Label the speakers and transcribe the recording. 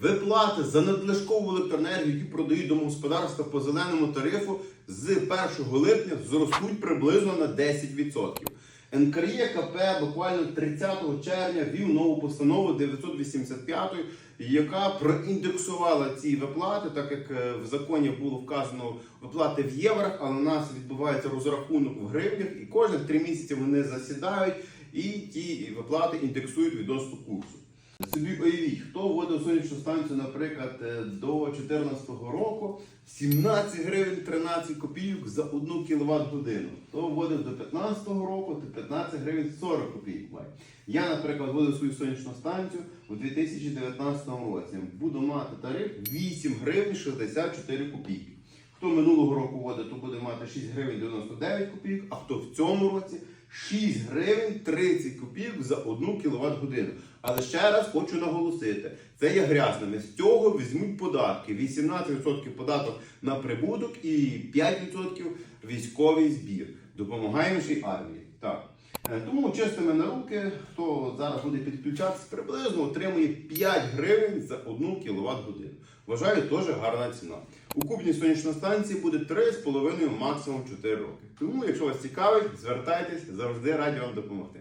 Speaker 1: Виплати за надлишкову електроенергію, які продають домогосподарства по зеленому тарифу, з 1 липня зростуть приблизно на 10%. НКРЄКП буквально 30 червня ввів нову постанову 985, яка проіндексувала ці виплати, так як е, в законі було вказано виплати в єврах, але у нас відбувається розрахунок в гривнях, і кожних три місяці вони засідають і ті виплати індексують відносно курсу. Собі уявіть, хто вводив сонячну станцію, наприклад, е, до 2014 року 17 гривень 13 копійок за 1 кВт годину. Хто вводив до 2015 року, то 15 гривень 40 копійок має. Я, наприклад, вводив свою сонячну станцію у 2019 році. Буду мати тариф 8 гривень 64 копійки. Хто минулого року вводив, то буде мати 6 гривень 99 копійок, а хто в цьому році 6 гривень 30 копійок за 1 кВт годину. Але ще раз хочу наголосити, це є грязними. З цього візьмуть податки. 18% податок на прибуток і 5% військовий збір. Допомагаємо ще армії. Е, Тому чистими на руки, хто зараз буде підключатися, приблизно отримує 5 гривень за 1 кВт годину. Вважаю, теж гарна ціна. У кубній сонячної станції буде 3,5, максимум 4 роки. Тому, якщо вас цікавить, звертайтесь, завжди раді вам допомогти.